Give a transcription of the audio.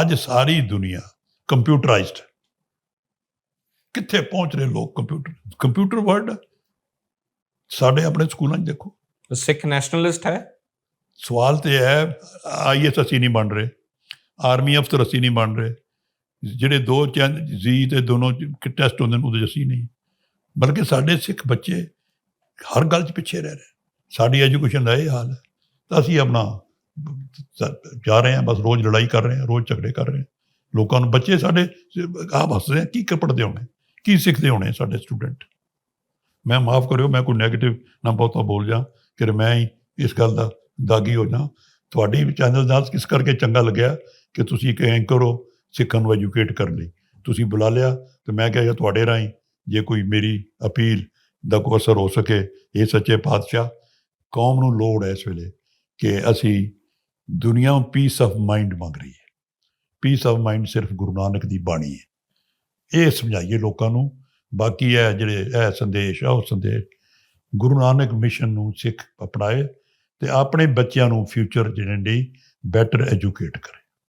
ਅੱਜ ਸਾਰੀ ਦੁਨੀਆ ਕੰਪਿਊਟਰਾਈਜ਼ਡ ਕਿੱਥੇ ਪਹੁੰਚ ਰਹੇ ਲੋਕ ਕੰਪਿਊਟਰ? ਕੰਪਿਊਟਰ ਵਰਲਡ ਸਾਡੇ ਆਪਣੇ ਸਕੂਲਾਂ 'ਚ ਦੇਖੋ। ਸਿੱਖ ਨੈਸ਼ਨਲਿਸਟ ਹੈ। ਸਵਾਲ ਤੇ ਹੈ ਆਈਐਸ ਅਸੀਂ ਨਹੀਂ ਬਣ ਰਹੇ। ਆਰਮੀ ਅਫਸਰ ਅਸੀਂ ਨਹੀਂ ਬਣ ਰਹੇ। ਜਿਹੜੇ ਦੋ ਚੰਦ ਜੀ ਤੇ ਦੋਨੋਂ ਟੈਸਟ ਹੁੰਦੇ ਨੇ ਉਹਦੇ ਅਸੀਂ ਨਹੀਂ। ਬਲਕਿ ਸਾਡੇ ਸਿੱਖ ਬੱਚੇ ਹਰ ਗੱਲ 'ਚ ਪਿੱਛੇ ਰਹਿ ਰਹੇ। ਸਾਡੀ ਐਜੂਕੇਸ਼ਨ ਦਾ ਇਹ ਹਾਲ ਹੈ। ਤਾਂ ਅਸੀਂ ਆਪਣਾ ਜਾ ਰਹੇ ਹਾਂ, ਬਸ ਰੋਜ਼ ਲੜਾਈ ਕਰ ਰਹੇ ਹਾਂ, ਰੋਜ਼ ਝਗੜੇ ਕਰ ਰਹੇ ਹਾਂ। ਲੋਕਾਂ ਨੂੰ ਬੱਚੇ ਸਾਡੇ ਆਪ ਹੱਸਦੇ ਆ ਕੀ ਕਰ ਹੋਣੇ? ਕੀ ਸਿੱਖਦੇ ਹੋਣੇ ਸਾਡੇ ਸਟੂਡੈਂਟ ਮੈਂ ਮਾਫ ਕਰਿਓ, ਮੈਂ ਕੋਈ 네ਗੇਟਿਵ ਨਾ ਬਹੁਤਾ ਬੋਲ ਜਾ ਕਿ ਮੈਂ ਹੀ ਇਸ ਗੱਲ ਦਾ ਦਾਗੀ ਹੋ ਜਾ। ਤੁਹਾਡੀ ਚੈਨਲ ਦਾ ਕਿਸ ਕਰਕੇ ਚੰਗਾ ਲੱਗਿਆ ਕਿ ਤੁਸੀਂ ਇੱਕ ਐਂਕਰ ਹੋ, ਸਿੱਖਣ ਨੂੰ ਐਜੂਕੇਟ ਕਰਨ ਲਈ। ਤੁਸੀਂ ਬੁਲਾ ਲਿਆ, ਤੇ ਮੈਂ ਕਿਹਾ ਤੁਹਾਡੇ ਰਾਹੀਂ ਜੇ ਕੋਈ ਮੇਰੀ ਅਪੀਲ ਦਾ ਕੋਈ ਅਸਰ ਹੋ ਸਕੇ, ਇਹ ਸੱਚੇ ਪਾਤਸ਼ਾਹ, ਕੌਮ ਨੂੰ ਲੋੜ ਹੈ ਇਸ ਵੇਲੇ ਕਿ ਅਸੀਂ ਦੁਨੀਆ ਪੀਸ ਆਫ ਮਾਈਂਡ ਮੰਗ ਰਹੀ ਹੈ। ਪੀਸ ਆਫ ਮਾਈਂਡ ਸਿਰਫ ਗੁਰੂ ਨਾਨਕ ਦੀ ਬਾਣੀ ਹੈ। ਇਹ ਸਮਝਾਈਏ ਲੋਕਾਂ ਨੂੰ। ਬਾਕੀ ਇਹ ਜਿਹੜੇ, ਇਹ ਸੰਦੇਸ਼ ਆ, ਉਹ ਸੰਦੇਸ਼ ਗੁਰੂ ਨਾਨਕ ਮਿਸ਼ਨ ਨੂੰ ਸਿੱਖ ਅਪਣਾਏ ਤੇ ਆਪਣੇ ਬੱਚਿਆਂ ਨੂੰ ਫਿਊਚਰ ਜਿਹੜੇ ਲਈ ਬੈਟਰ ਐਜੂਕੇਟ ਕਰੇ।